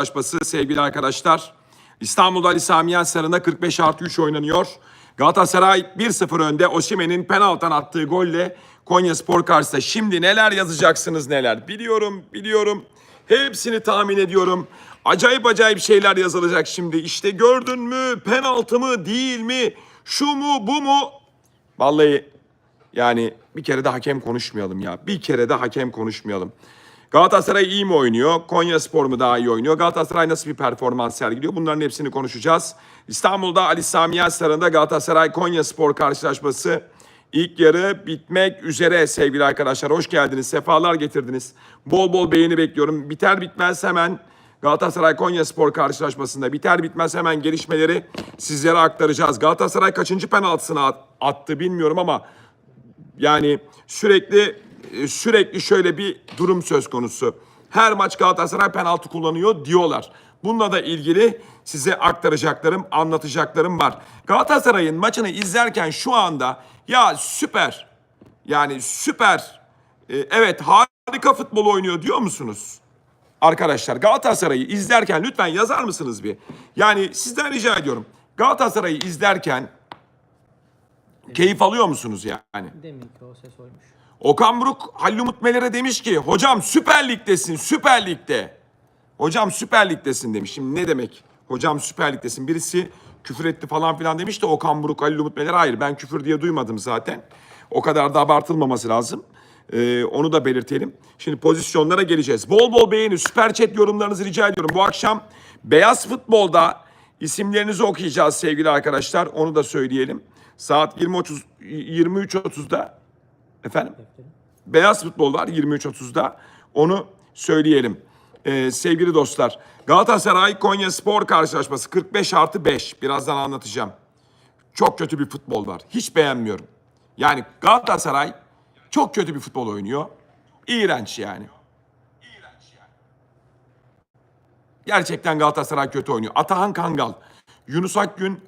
karşılaşması sevgili arkadaşlar. İstanbul'da Ali Sami Sarı'nda 45 artı 3 oynanıyor. Galatasaray 1-0 önde. Osimhen'in penaltıdan attığı golle Konya Spor karşısında. Şimdi neler yazacaksınız neler. Biliyorum, biliyorum. Hepsini tahmin ediyorum. Acayip acayip şeyler yazılacak şimdi. İşte gördün mü? Penaltı mı değil mi? Şu mu bu mu? Vallahi yani bir kere de hakem konuşmayalım ya. Bir kere de hakem konuşmayalım. Galatasaray iyi mi oynuyor? Konya Spor mu daha iyi oynuyor? Galatasaray nasıl bir performans sergiliyor? Bunların hepsini konuşacağız. İstanbul'da Ali Sami Yen Stadı'nda Galatasaray Konya Spor karşılaşması ilk yarı bitmek üzere sevgili arkadaşlar. Hoş geldiniz. Sefalar getirdiniz. Bol bol beğeni bekliyorum. Biter bitmez hemen Galatasaray Konya Spor karşılaşmasında biter bitmez hemen gelişmeleri sizlere aktaracağız. Galatasaray kaçıncı penaltısını at- attı bilmiyorum ama yani sürekli sürekli şöyle bir durum söz konusu. Her maç Galatasaray penaltı kullanıyor diyorlar. Bununla da ilgili size aktaracaklarım, anlatacaklarım var. Galatasaray'ın maçını izlerken şu anda ya süper yani süper e, evet harika futbol oynuyor diyor musunuz? Arkadaşlar Galatasaray'ı izlerken lütfen yazar mısınız bir? Yani sizden rica ediyorum. Galatasaray'ı izlerken keyif alıyor musunuz yani? Demin ki o ses oymuş. Okan Buruk Halil Umut Meler'e demiş ki hocam Süper Lig'desin Süper Lig'de. Hocam Süper Lig'desin demiş. Şimdi ne demek? Hocam Süper Lig'desin. Birisi küfür etti falan filan demiş de Okan Buruk Halil Umut Meler hayır ben küfür diye duymadım zaten. O kadar da abartılmaması lazım. Ee, onu da belirtelim. Şimdi pozisyonlara geleceğiz. Bol bol beğeni, süper chat yorumlarınızı rica ediyorum. Bu akşam Beyaz Futbol'da isimlerinizi okuyacağız sevgili arkadaşlar. Onu da söyleyelim. Saat 20.30 23.30'da efendim Beyaz futbol var 23.30'da. Onu söyleyelim. Ee, sevgili dostlar. Galatasaray Konya Spor karşılaşması 45 artı 5. Birazdan anlatacağım. Çok kötü bir futbol var. Hiç beğenmiyorum. Yani Galatasaray çok kötü bir futbol oynuyor. İğrenç yani. Gerçekten Galatasaray kötü oynuyor. Atahan Kangal, Yunus Akgün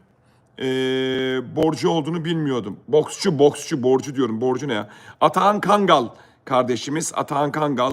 eee, borcu olduğunu bilmiyordum. Boksçu, boksçu, borcu diyorum. Borcu ne ya? Atahan Kangal kardeşimiz. Atahan Kangal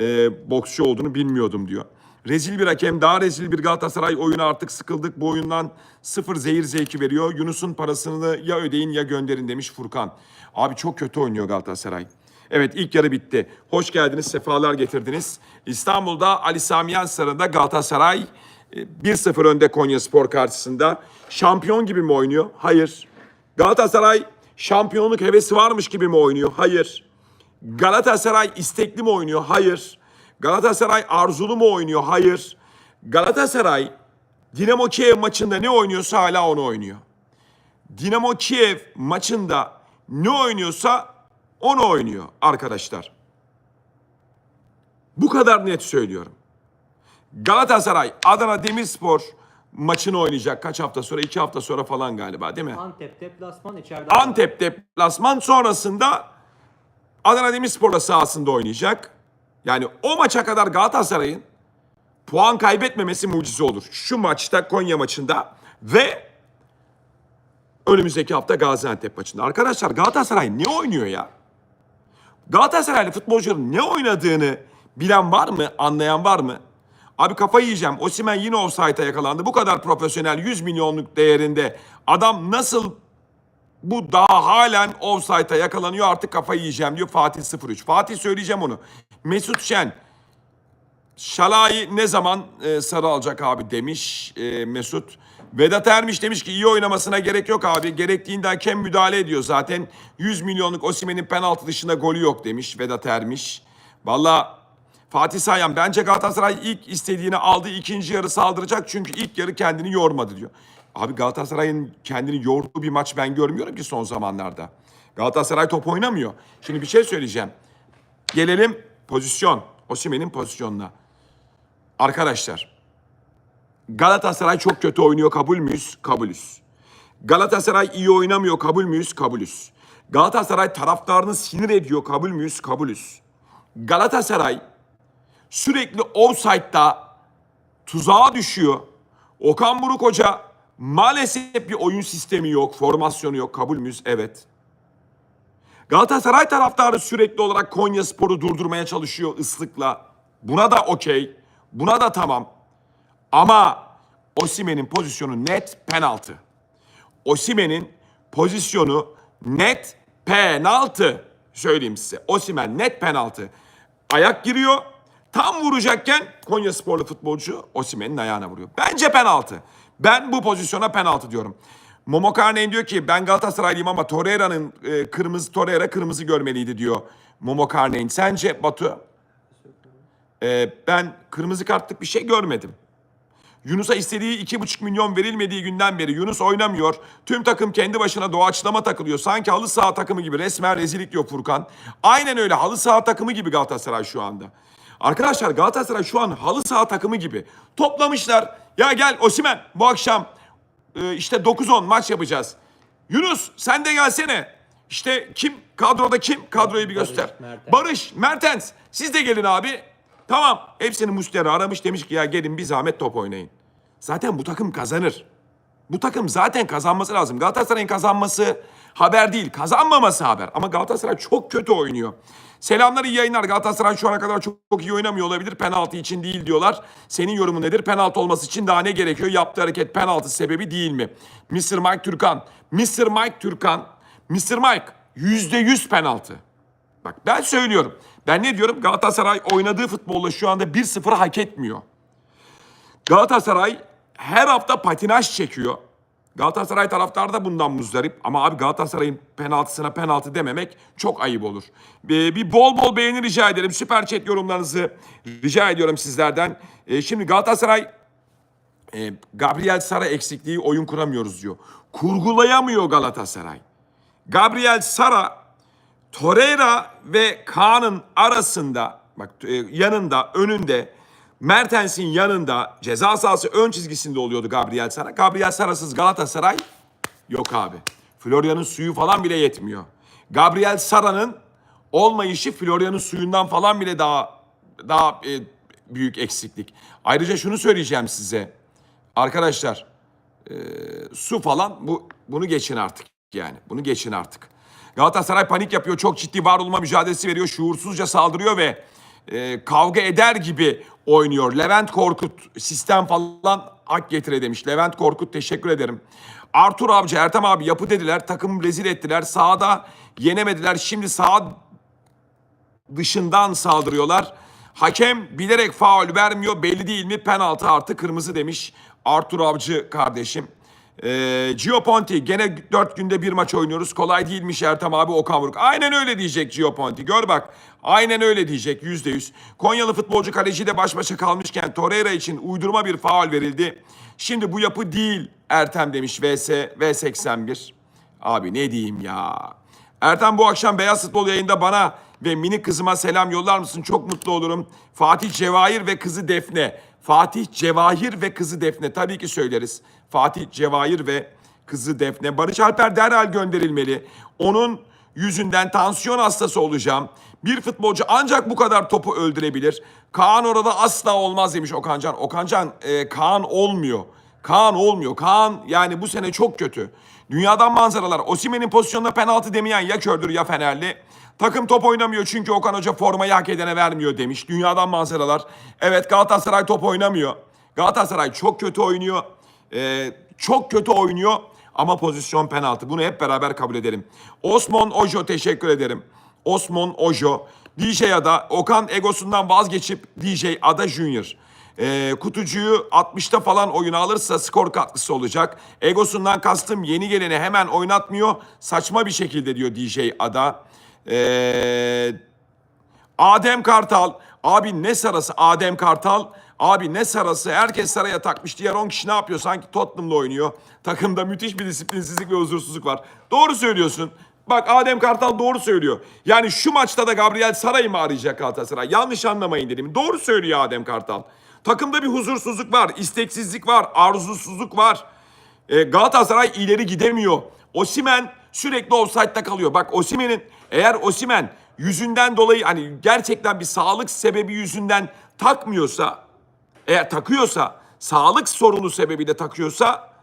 eee, boksçu olduğunu bilmiyordum diyor. Rezil bir hakem, daha rezil bir Galatasaray oyunu artık sıkıldık. Bu oyundan sıfır zehir zevki veriyor. Yunus'un parasını ya ödeyin ya gönderin demiş Furkan. Abi çok kötü oynuyor Galatasaray. Evet ilk yarı bitti. Hoş geldiniz, sefalar getirdiniz. İstanbul'da Ali Sami Yen Sarı'nda Galatasaray e, 1-0 önde Konya Spor karşısında. Şampiyon gibi mi oynuyor? Hayır. Galatasaray şampiyonluk hevesi varmış gibi mi oynuyor? Hayır. Galatasaray istekli mi oynuyor? Hayır. Galatasaray arzulu mu oynuyor? Hayır. Galatasaray Dinamo Kiev maçında ne oynuyorsa hala onu oynuyor. Dinamo Kiev maçında ne oynuyorsa onu oynuyor arkadaşlar. Bu kadar net söylüyorum. Galatasaray Adana Demirspor maçını oynayacak kaç hafta sonra? iki hafta sonra falan galiba değil mi? Antep deplasman içeride. Antep deplasman sonrasında Adana Demirspor'la sahasında oynayacak. Yani o maça kadar Galatasaray'ın puan kaybetmemesi mucize olur. Şu maçta Konya maçında ve önümüzdeki hafta Gaziantep maçında. Arkadaşlar Galatasaray ne oynuyor ya? Galatasaraylı futbolcuların ne oynadığını bilen var mı? Anlayan var mı? Abi kafayı yiyeceğim. Osimhen yine offside'a yakalandı. Bu kadar profesyonel 100 milyonluk değerinde adam nasıl bu daha halen offside'a yakalanıyor artık kafayı yiyeceğim diyor Fatih 03. Fatih söyleyeceğim onu. Mesut Şen Şalai ne zaman e, sarı alacak abi demiş e, Mesut. Vedat Ermiş demiş ki iyi oynamasına gerek yok abi. Gerektiğinde hakem müdahale ediyor zaten. 100 milyonluk Osimhen'in penaltı dışında golü yok demiş Vedat Ermiş. Valla Fatih Sayan bence Galatasaray ilk istediğini aldı. ikinci yarı saldıracak çünkü ilk yarı kendini yormadı diyor. Abi Galatasaray'ın kendini yorduğu bir maç ben görmüyorum ki son zamanlarda. Galatasaray top oynamıyor. Şimdi bir şey söyleyeceğim. Gelelim pozisyon. Osimhen'in pozisyonuna. Arkadaşlar Galatasaray çok kötü oynuyor kabul müyüz? Kabulüz. Galatasaray iyi oynamıyor kabul müyüz? Kabulüz. Galatasaray taraftarını sinir ediyor kabul müyüz? Kabulüz. Galatasaray sürekli offside'da tuzağa düşüyor. Okan Buruk Hoca maalesef bir oyun sistemi yok, formasyonu yok. Kabul müyüz? Evet. Galatasaray taraftarı sürekli olarak Konya Spor'u durdurmaya çalışıyor ıslıkla. Buna da okey. Buna da tamam. Ama Osimen'in pozisyonu net penaltı. Osimen'in pozisyonu net penaltı. Söyleyeyim size. Osimen net penaltı. Ayak giriyor. Tam vuracakken Konya sporlu futbolcu Osimen'in ayağına vuruyor. Bence penaltı. Ben bu pozisyona penaltı diyorum. Momo Karnen diyor ki ben Galatasaraylıyım ama Torreira'nın e, kırmızı Torreira kırmızı görmeliydi diyor Momo Karnen. Sence Batu? E, ben kırmızı kartlık bir şey görmedim. Yunus'a istediği iki buçuk milyon verilmediği günden beri Yunus oynamıyor. Tüm takım kendi başına doğaçlama takılıyor. Sanki halı saha takımı gibi resmen rezillik diyor Furkan. Aynen öyle halı saha takımı gibi Galatasaray şu anda. Arkadaşlar Galatasaray şu an halı saha takımı gibi. Toplamışlar. Ya gel Osimen bu akşam e, işte 9-10 maç yapacağız. Yunus sen de gelsene. İşte kim kadroda kim kadroyu bir göster. Mertens. Barış, Mertens siz de gelin abi. Tamam hepsini Muslera aramış demiş ki ya gelin bir zahmet top oynayın. Zaten bu takım kazanır. Bu takım zaten kazanması lazım. Galatasaray'ın kazanması haber değil, kazanmaması haber. Ama Galatasaray çok kötü oynuyor. Selamlar iyi yayınlar. Galatasaray şu ana kadar çok, çok iyi oynamıyor olabilir. Penaltı için değil diyorlar. Senin yorumun nedir? Penaltı olması için daha ne gerekiyor? Yaptığı hareket penaltı sebebi değil mi? Mr. Mike Türkan. Mr. Mike Türkan. Mr. Mike yüzde yüz penaltı. Bak ben söylüyorum. Ben ne diyorum? Galatasaray oynadığı futbolla şu anda 1-0 hak etmiyor. Galatasaray her hafta patinaj çekiyor. Galatasaray taraftarı da bundan muzdarip. Ama abi Galatasaray'ın penaltısına penaltı dememek çok ayıp olur. Bir, bir bol bol beğeni rica ederim. Süper chat yorumlarınızı rica ediyorum sizlerden. Ee, şimdi Galatasaray e, Gabriel Sara eksikliği oyun kuramıyoruz diyor. Kurgulayamıyor Galatasaray. Gabriel Sara Torreira ve Kaan'ın arasında bak e, yanında önünde Mertens'in yanında ceza sahası ön çizgisinde oluyordu Gabriel Sara. Gabriel Sara'sız Galatasaray yok abi. Florya'nın suyu falan bile yetmiyor. Gabriel Sara'nın olmayışı Florya'nın suyundan falan bile daha daha e, büyük eksiklik. Ayrıca şunu söyleyeceğim size. Arkadaşlar e, su falan bu bunu geçin artık yani. Bunu geçin artık. Galatasaray panik yapıyor. Çok ciddi var olma mücadelesi veriyor. Şuursuzca saldırıyor ve e, kavga eder gibi oynuyor. Levent Korkut sistem falan hak getire demiş. Levent Korkut teşekkür ederim. Artur Avcı, Ertem abi yapı dediler. Takımı rezil ettiler. Sahada yenemediler. Şimdi sağ dışından saldırıyorlar. Hakem bilerek faul vermiyor. Belli değil mi? Penaltı artı kırmızı demiş Artur Avcı kardeşim. Ee, Gio Ponti gene dört günde bir maç oynuyoruz. Kolay değilmiş Ertem abi Okan Buruk. Aynen öyle diyecek Gio Ponti. Gör bak. Aynen öyle diyecek yüzde yüz. Konyalı futbolcu kaleciyle baş başa kalmışken Torreira için uydurma bir faul verildi. Şimdi bu yapı değil Ertem demiş VS V81. Abi ne diyeyim ya. Ertem bu akşam Beyaz Futbol yayında bana ve mini kızıma selam yollar mısın? Çok mutlu olurum. Fatih Cevahir ve kızı Defne. Fatih Cevahir ve kızı Defne. Tabii ki söyleriz. Fatih Cevahir ve kızı Defne. Barış Alper derhal gönderilmeli. Onun yüzünden tansiyon hastası olacağım. Bir futbolcu ancak bu kadar topu öldürebilir. Kaan orada asla olmaz demiş Okancan. Okancan e, Kaan olmuyor. Kaan olmuyor. Kaan yani bu sene çok kötü. Dünyadan manzaralar. Osimen'in pozisyonunda penaltı demeyen ya kördür ya Fenerli. Takım top oynamıyor çünkü Okan Hoca formayı hak edene vermiyor demiş. Dünyadan manzaralar. Evet Galatasaray top oynamıyor. Galatasaray çok kötü oynuyor. Ee, çok kötü oynuyor ama pozisyon penaltı. Bunu hep beraber kabul edelim. Osman Ojo teşekkür ederim. Osman Ojo. DJ Ada, Okan egosundan vazgeçip DJ Ada Junior. Ee, kutucuyu 60'ta falan oyuna alırsa skor katkısı olacak. Egosundan kastım yeni geleni hemen oynatmıyor. Saçma bir şekilde diyor DJ Ada. Ee, Adem Kartal. Abi ne sarası Adem Kartal. Abi ne sarası. Herkes saraya takmış. Diğer 10 kişi ne yapıyor? Sanki Tottenham'da oynuyor. Takımda müthiş bir disiplinsizlik ve huzursuzluk var. Doğru söylüyorsun. Bak Adem Kartal doğru söylüyor. Yani şu maçta da Gabriel Saray'ı mı arayacak Galatasaray? Yanlış anlamayın dedim. Doğru söylüyor Adem Kartal. Takımda bir huzursuzluk var, isteksizlik var, arzusuzluk var. E, Galatasaray ileri gidemiyor. Osimen sürekli offside'da kalıyor. Bak Osimen'in eğer Osimen yüzünden dolayı hani gerçekten bir sağlık sebebi yüzünden takmıyorsa, eğer takıyorsa, sağlık sorunu sebebiyle takıyorsa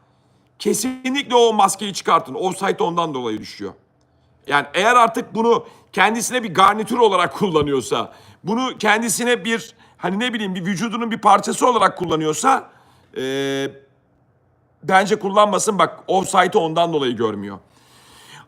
kesinlikle o maskeyi çıkartın. Offside ondan dolayı düşüyor. Yani eğer artık bunu kendisine bir garnitür olarak kullanıyorsa, bunu kendisine bir hani ne bileyim bir vücudunun bir parçası olarak kullanıyorsa Ee, bence kullanmasın bak offside'ı ondan dolayı görmüyor.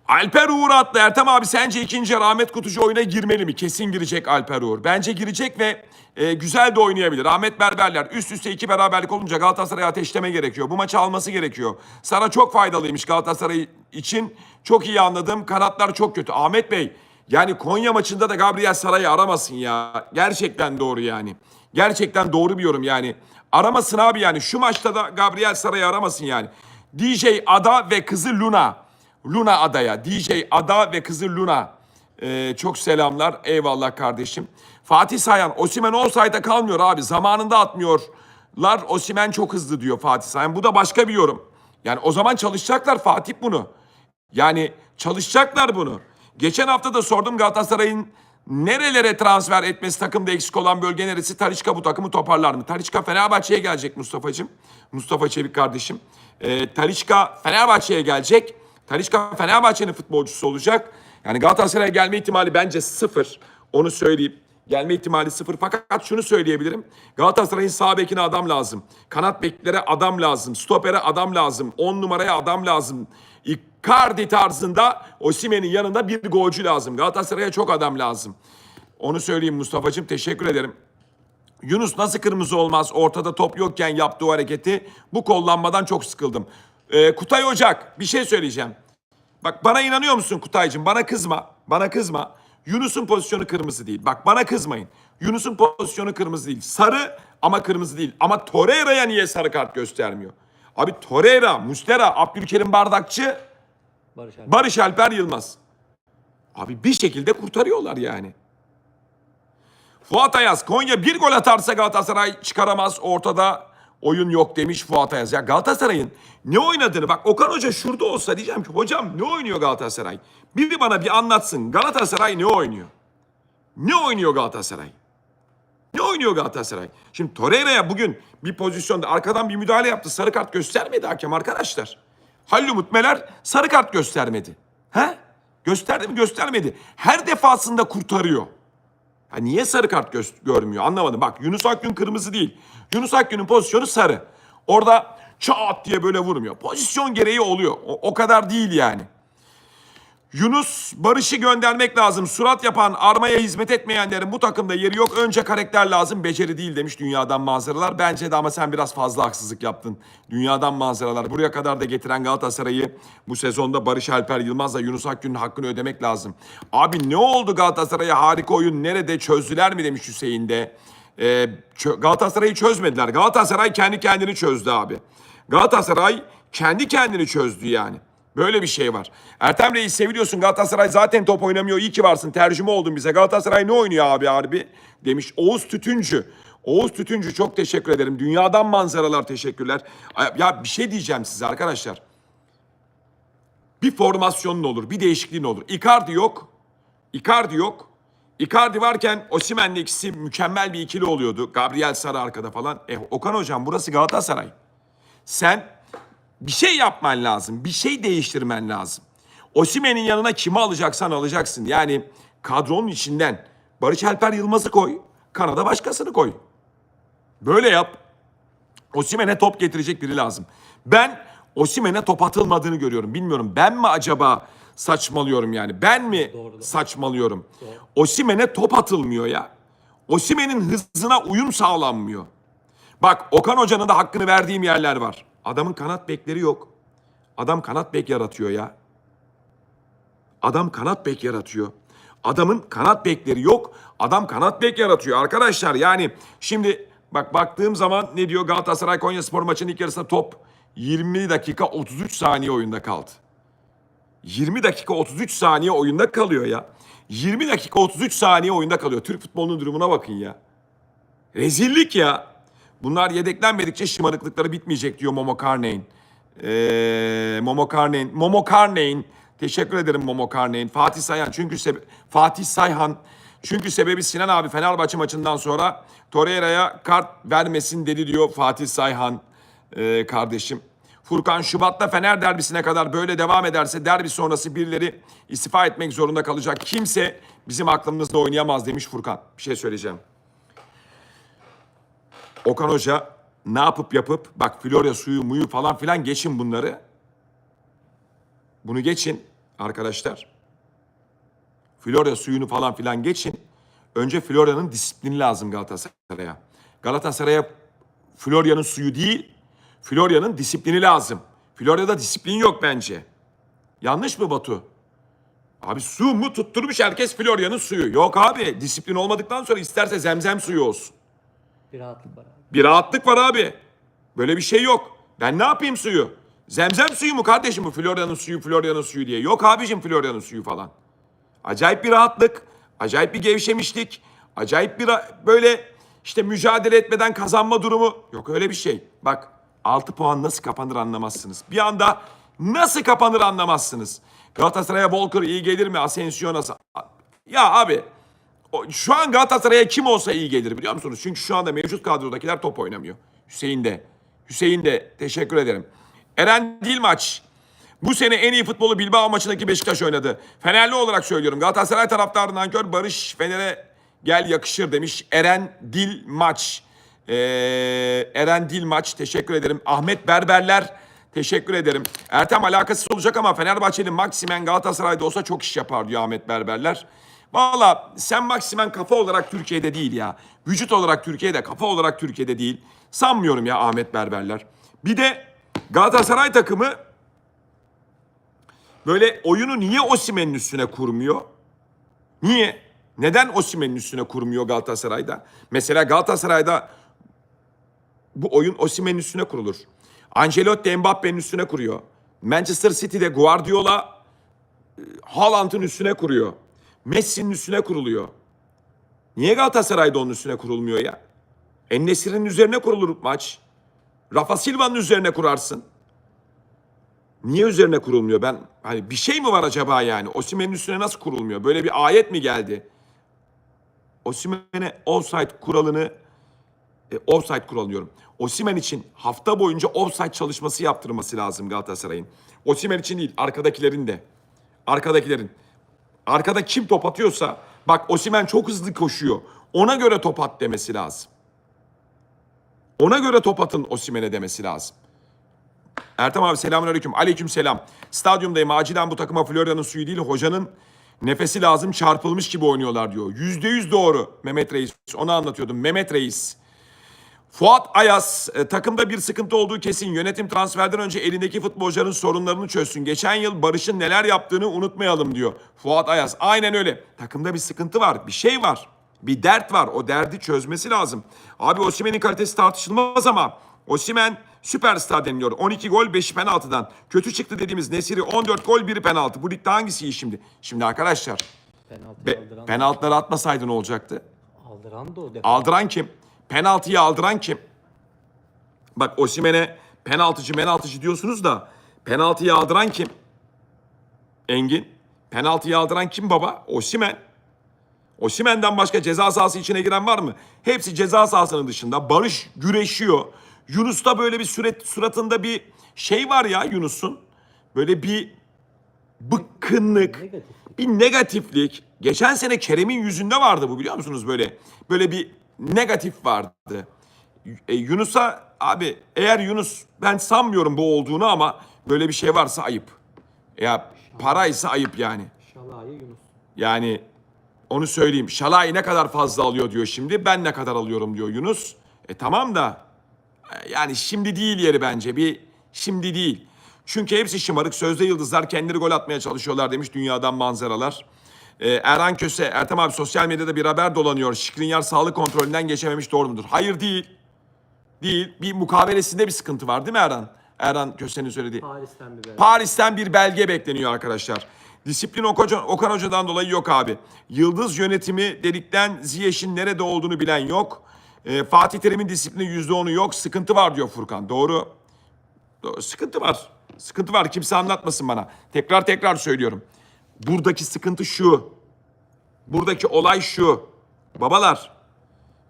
Alper Uğur attı. Ertem abi sence ikinci Ahmet Kutucu oyuna girmeli mi? Kesin girecek Alper Uğur. Bence girecek ve e, güzel de oynayabilir. Ahmet Berberler üst üste iki beraberlik olunca Galatasaray'a ateşleme gerekiyor. Bu maçı alması gerekiyor. Sana çok faydalıymış Galatasaray için. Çok iyi anladım. Kanatlar çok kötü. Ahmet Bey yani Konya maçında da Gabriel Saray'ı aramasın ya. Gerçekten doğru yani. Gerçekten doğru bir yorum yani. Aramasın abi yani. Şu maçta da Gabriel Saray'ı aramasın yani. DJ Ada ve kızı Luna. Luna Ada'ya, DJ Ada ve kızı Luna. Ee, çok selamlar. Eyvallah kardeşim. Fatih Sayan, Osimen olsaydı kalmıyor abi. Zamanında atmıyorlar. Osimen çok hızlı diyor Fatih Sayan. Bu da başka bir yorum. Yani o zaman çalışacaklar Fatih bunu. Yani çalışacaklar bunu. Geçen hafta da sordum Galatasaray'ın nerelere transfer etmesi takımda eksik olan bölge neresi? Talişka bu takımı toparlar mı? Talişka Fenerbahçe'ye gelecek Mustafa'cığım. Mustafa Çevik kardeşim. Ee, Talişka Fenerbahçe'ye gelecek. Talişka Fenerbahçe'nin futbolcusu olacak. Yani Galatasaray'a gelme ihtimali bence sıfır. Onu söyleyeyim. Gelme ihtimali sıfır. Fakat şunu söyleyebilirim. Galatasaray'ın sağ bekine adam lazım. Kanat beklere adam lazım. Stopere adam lazım. 10 numaraya adam lazım. Icardi tarzında Osimen'in yanında bir golcü lazım. Galatasaray'a çok adam lazım. Onu söyleyeyim Mustafa'cığım. Teşekkür ederim. Yunus nasıl kırmızı olmaz ortada top yokken yaptığı hareketi bu kollanmadan çok sıkıldım. Ee, Kutay Ocak bir şey söyleyeceğim. Bak bana inanıyor musun Kutaycığım? Bana kızma. Bana kızma. Yunus'un pozisyonu kırmızı değil. Bak bana kızmayın. Yunus'un pozisyonu kırmızı değil. Sarı ama kırmızı değil. Ama Torreira'ya niye sarı kart göstermiyor? Abi Torreira, Mustera, Abdülkerim Bardakçı, Barış Alper. Barış Alper Yılmaz. Abi bir şekilde kurtarıyorlar yani. Fuat Ayaz, Konya bir gol atarsa Galatasaray çıkaramaz. Ortada oyun yok demiş Fuat Ayaz. Ya Galatasaray'ın ne oynadığını bak Okan Hoca şurada olsa diyeceğim ki hocam ne oynuyor Galatasaray? Biri bana bir anlatsın. Galatasaray ne oynuyor? Ne oynuyor Galatasaray? Ne oynuyor Galatasaray? Şimdi Torreira'ya bugün bir pozisyonda arkadan bir müdahale yaptı. Sarı kart göstermedi hakem arkadaşlar. Halil Umut Meler sarı kart göstermedi. He? Gösterdi mi? Göstermedi. Her defasında kurtarıyor. Ha niye sarı kart gö- görmüyor anlamadım. Bak Yunus Akgün kırmızı değil. Yunus Akgün'ün pozisyonu sarı. Orada çat diye böyle vurmuyor. Pozisyon gereği oluyor. O, o kadar değil yani. Yunus Barış'ı göndermek lazım. Surat yapan, armaya hizmet etmeyenlerin bu takımda yeri yok. Önce karakter lazım, beceri değil demiş dünyadan manzaralar. Bence de ama sen biraz fazla haksızlık yaptın. Dünyadan manzaralar. Buraya kadar da getiren Galatasaray'ı bu sezonda Barış Alper Yılmaz'la Yunus Akgün'ün hakkını ödemek lazım. Abi ne oldu Galatasaray'a harika oyun nerede çözdüler mi demiş Hüseyin de. Ee, Galatasaray'ı çözmediler. Galatasaray kendi kendini çözdü abi. Galatasaray kendi kendini çözdü yani. Böyle bir şey var. Ertem Reis seviliyorsun Galatasaray zaten top oynamıyor. İyi ki varsın tercüme oldun bize. Galatasaray ne oynuyor abi harbi demiş. Oğuz Tütüncü. Oğuz Tütüncü çok teşekkür ederim. Dünyadan manzaralar teşekkürler. Ya bir şey diyeceğim size arkadaşlar. Bir formasyonun olur, bir değişikliğin olur. Icardi yok. Icardi yok. Icardi varken Osimhen'le ikisi mükemmel bir ikili oluyordu. Gabriel Sara arkada falan. E, Okan hocam burası Galatasaray. Sen bir şey yapman lazım. Bir şey değiştirmen lazım. Osimen'in yanına kimi alacaksan alacaksın. Yani kadronun içinden Barış Alper Yılmaz'ı koy. Kanada başkasını koy. Böyle yap. Osimen'e top getirecek biri lazım. Ben Osimen'e top atılmadığını görüyorum. Bilmiyorum ben mi acaba saçmalıyorum yani. Ben mi Doğru, saçmalıyorum? Osimen'e top atılmıyor ya. Osimen'in hızına uyum sağlanmıyor. Bak Okan Hoca'nın da hakkını verdiğim yerler var. Adamın kanat bekleri yok. Adam kanat bek yaratıyor ya. Adam kanat bek yaratıyor. Adamın kanat bekleri yok. Adam kanat bek yaratıyor arkadaşlar. Yani şimdi bak baktığım zaman ne diyor Galatasaray Konya Spor maçının ilk yarısında top 20 dakika 33 saniye oyunda kaldı. 20 dakika 33 saniye oyunda kalıyor ya. 20 dakika 33 saniye oyunda kalıyor. Türk futbolunun durumuna bakın ya. Rezillik ya. Bunlar yedeklenmedikçe şımarıklıkları bitmeyecek diyor Momo Carneyn. Ee, Momo Carneyn. Momo Carneyn. Teşekkür ederim Momo Carneyn. Fatih Sayhan çünkü sebe- Fatih Sayhan çünkü sebebi Sinan abi Fenerbahçe maçından sonra Torreira'ya kart vermesin dedi diyor Fatih Sayhan ee, kardeşim. Furkan Şubat'ta Fener derbisine kadar böyle devam ederse derbi sonrası birileri istifa etmek zorunda kalacak. Kimse bizim aklımızda oynayamaz demiş Furkan. Bir şey söyleyeceğim. Okan Hoca ne yapıp yapıp bak Florya suyu muyu falan filan geçin bunları. Bunu geçin arkadaşlar. Florya suyunu falan filan geçin. Önce Florya'nın disiplini lazım Galatasaray'a. Galatasaray'a Florya'nın suyu değil, Florya'nın disiplini lazım. Florya'da disiplin yok bence. Yanlış mı Batu? Abi su mu tutturmuş herkes Florya'nın suyu. Yok abi disiplin olmadıktan sonra isterse zemzem suyu olsun. Bir rahatlık var abi. Bir rahatlık var abi. Böyle bir şey yok. Ben ne yapayım suyu? Zemzem suyu mu kardeşim bu Florya'nın suyu, Florya'nın suyu diye. Yok abicim Florya'nın suyu falan. Acayip bir rahatlık, acayip bir gevşemişlik, acayip bir böyle işte mücadele etmeden kazanma durumu. Yok öyle bir şey. Bak 6 puan nasıl kapanır anlamazsınız. Bir anda nasıl kapanır anlamazsınız. Galatasaray'a Volker iyi gelir mi? Asensio nasıl? Ya abi şu an Galatasaray'a kim olsa iyi gelir biliyor musunuz? Çünkü şu anda mevcut kadrodakiler top oynamıyor. Hüseyin de. Hüseyin de teşekkür ederim. Eren Dilmaç. Bu sene en iyi futbolu Bilbao maçındaki Beşiktaş oynadı. Fenerli olarak söylüyorum. Galatasaray taraftarından kör Barış Fener'e gel yakışır demiş. Eren Dilmaç. Ee, Eren Dilmaç teşekkür ederim. Ahmet Berberler teşekkür ederim. Ertem alakasız olacak ama Fenerbahçe'nin Maksimen Galatasaray'da olsa çok iş yapar diyor Ahmet Berberler. Valla sen Maksimen kafa olarak Türkiye'de değil ya. Vücut olarak Türkiye'de, kafa olarak Türkiye'de değil. Sanmıyorum ya Ahmet Berberler. Bir de Galatasaray takımı böyle oyunu niye Osimhen'in üstüne kurmuyor? Niye? Neden Osimhen'in üstüne kurmuyor Galatasaray'da? Mesela Galatasaray'da bu oyun Osimhen'in üstüne kurulur. Ancelotti Mbappe'nin üstüne kuruyor. Manchester City'de Guardiola e, Haaland'ın üstüne kuruyor. Messi'nin üstüne kuruluyor. Niye Galatasaray'da onun üstüne kurulmuyor ya? Ennesir'in üzerine kurulur maç. Rafa Silva'nın üzerine kurarsın. Niye üzerine kurulmuyor? Ben hani bir şey mi var acaba yani? Osimhen'in üstüne nasıl kurulmuyor? Böyle bir ayet mi geldi? Osimhen'e offside kuralını e, offside kuralı diyorum. Osimhen için hafta boyunca offside çalışması yaptırması lazım Galatasaray'ın. Osimhen için değil, arkadakilerin de. Arkadakilerin. Arkada kim top atıyorsa bak Osimhen çok hızlı koşuyor. Ona göre top at demesi lazım. Ona göre top atın Osimhen'e demesi lazım. Ertem abi selamünaleyküm. Aleyküm selam. Stadyumdayım. Acilen bu takıma Florya'nın suyu değil hocanın nefesi lazım çarpılmış gibi oynuyorlar diyor. Yüzde yüz doğru Mehmet Reis. Onu anlatıyordum. Mehmet Reis. Fuat Ayas, e, takımda bir sıkıntı olduğu kesin. Yönetim transferden önce elindeki futbolcuların sorunlarını çözsün. Geçen yıl Barış'ın neler yaptığını unutmayalım diyor. Fuat Ayas. Aynen öyle. Takımda bir sıkıntı var. Bir şey var. Bir dert var. O derdi çözmesi lazım. Abi Osimhen'in kalitesi tartışılmaz ama Osimhen süperstar deniliyor. 12 gol 5 penaltıdan. Kötü çıktı dediğimiz Nesiri 14 gol 1 penaltı. Bu ligde hangisi iyi şimdi? Şimdi arkadaşlar Penaltı aldıran, penaltıları atmasaydı ne olacaktı? aldıran da o defa. Aldıran kim? Penaltıyı aldıran kim? Bak Osimhen'e penaltıcı penaltıcı diyorsunuz da penaltıyı aldıran kim? Engin. Penaltıyı aldıran kim baba? Osimhen. Osimhen'den başka ceza sahası içine giren var mı? Hepsi ceza sahasının dışında. Barış güreşiyor. Yunus'ta böyle bir süret, suratında bir şey var ya Yunus'un. Böyle bir bıkkınlık, Negatif. bir negatiflik. Geçen sene Kerem'in yüzünde vardı bu biliyor musunuz böyle? Böyle bir negatif vardı. E, Yunus'a abi eğer Yunus ben sanmıyorum bu olduğunu ama böyle bir şey varsa ayıp. Ya paraysa ayıp yani. Şalayı Yunus. Yani onu söyleyeyim. Şalay ne kadar fazla alıyor diyor şimdi. Ben ne kadar alıyorum diyor Yunus. E tamam da e, yani şimdi değil yeri bence. Bir şimdi değil. Çünkü hepsi şımarık. Sözde yıldızlar kendileri gol atmaya çalışıyorlar demiş dünyadan manzaralar. E, Erhan Köse, Ertem abi sosyal medyada bir haber dolanıyor. Şikrinyar sağlık kontrolünden geçememiş doğru mudur? Hayır değil. Değil. Bir mukabelesinde bir sıkıntı var değil mi Erhan? Erhan Köse'nin söylediği. Paris'ten bir belge. Paris'ten bir belge bekleniyor arkadaşlar. Disiplin Okan, Okan Hoca'dan dolayı yok abi. Yıldız yönetimi dedikten Ziyech'in nerede olduğunu bilen yok. Ee, Fatih Terim'in disiplini yüzde onu yok. Sıkıntı var diyor Furkan. Doğru. Doğru. Sıkıntı var. Sıkıntı var. Kimse anlatmasın bana. Tekrar tekrar söylüyorum. Buradaki sıkıntı şu. Buradaki olay şu. Babalar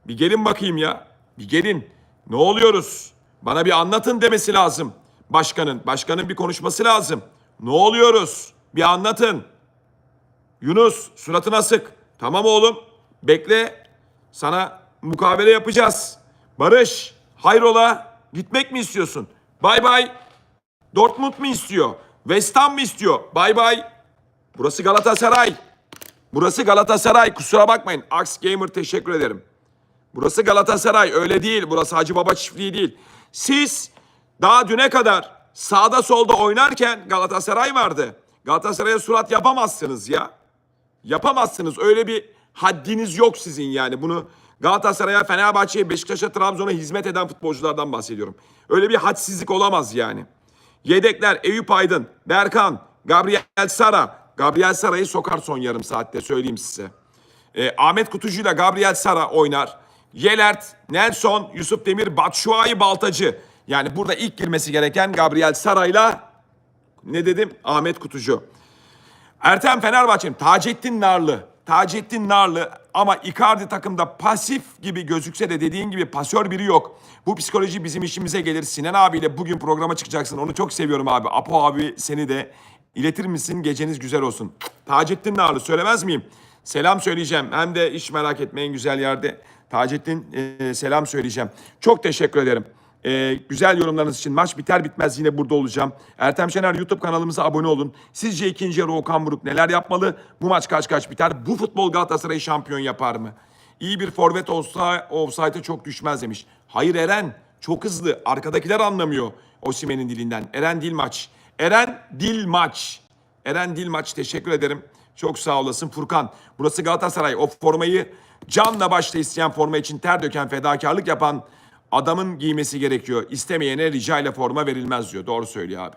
bir gelin bakayım ya. Bir gelin. Ne oluyoruz? Bana bir anlatın demesi lazım. Başkanın. Başkanın bir konuşması lazım. Ne oluyoruz? Bir anlatın. Yunus suratına sık. Tamam oğlum. Bekle. Sana mukavele yapacağız. Barış hayrola? Gitmek mi istiyorsun? Bay bay. Dortmund mu istiyor? West Ham mı istiyor? Bay bay. Burası Galatasaray. Burası Galatasaray. Kusura bakmayın. Ax Gamer teşekkür ederim. Burası Galatasaray. Öyle değil. Burası Hacı Baba çiftliği değil. Siz daha düne kadar sağda solda oynarken Galatasaray vardı. Galatasaray'a surat yapamazsınız ya. Yapamazsınız. Öyle bir haddiniz yok sizin yani. Bunu Galatasaray'a, Fenerbahçe'ye, Beşiktaş'a, Trabzon'a hizmet eden futbolculardan bahsediyorum. Öyle bir hadsizlik olamaz yani. Yedekler Eyüp Aydın, Berkan, Gabriel Sara. Gabriel Sara'yı sokar son yarım saatte söyleyeyim size. Ee, Ahmet Kutucu ile Gabriel Sara oynar. Yelert, Nelson, Yusuf Demir, Batshuayi Baltacı. Yani burada ilk girmesi gereken Gabriel Sara'yla ne dedim? Ahmet Kutucu. Ertem Fenerbahçe'nin Taceddin Narlı. Taceddin Narlı ama Icardi takımda pasif gibi gözükse de dediğin gibi pasör biri yok. Bu psikoloji bizim işimize gelir. Sinan abiyle bugün programa çıkacaksın. Onu çok seviyorum abi. Apo abi seni de iletir misin? Geceniz güzel olsun. Taceddin Narlı söylemez miyim? Selam söyleyeceğim. Hem de hiç merak etmeyin güzel yerde. Taceddin e, selam söyleyeceğim. Çok teşekkür ederim. Ee, güzel yorumlarınız için maç biter bitmez yine burada olacağım. Ertem Şener YouTube kanalımıza abone olun. Sizce ikinci yarı Okan Buruk neler yapmalı? Bu maç kaç kaç biter? Bu futbol Galatasaray'ı şampiyon yapar mı? İyi bir forvet olsa offside'e çok düşmez demiş. Hayır Eren çok hızlı. Arkadakiler anlamıyor Osimen'in dilinden. Eren Dilmaç. Eren Dilmaç. Eren Dilmaç teşekkür ederim. Çok sağ olasın Furkan. Burası Galatasaray. O formayı canla başla isteyen forma için ter döken fedakarlık yapan adamın giymesi gerekiyor. İstemeyene rica ile forma verilmez diyor. Doğru söylüyor abi.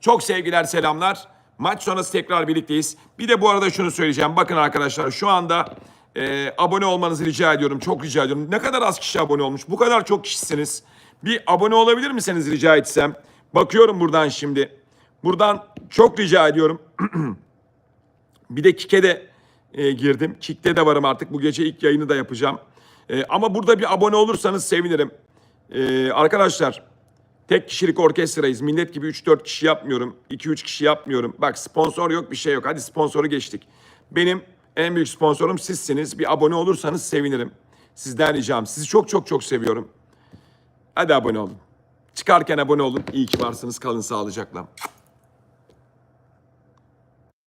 Çok sevgiler selamlar. Maç sonrası tekrar birlikteyiz. Bir de bu arada şunu söyleyeceğim. Bakın arkadaşlar şu anda e, abone olmanızı rica ediyorum. Çok rica ediyorum. Ne kadar az kişi abone olmuş. Bu kadar çok kişisiniz. Bir abone olabilir misiniz rica etsem? Bakıyorum buradan şimdi. Buradan çok rica ediyorum. Bir de Kik'e de e, girdim. Kik'te de varım artık. Bu gece ilk yayını da yapacağım. E, ama burada bir abone olursanız sevinirim. E, arkadaşlar tek kişilik orkestrayız. Millet gibi 3-4 kişi yapmıyorum. 2-3 kişi yapmıyorum. Bak sponsor yok bir şey yok. Hadi sponsoru geçtik. Benim en büyük sponsorum sizsiniz. Bir abone olursanız sevinirim. Sizden ricam. Sizi çok çok çok seviyorum. Hadi abone olun. Çıkarken abone olun. İyi ki varsınız. Kalın sağlıcakla.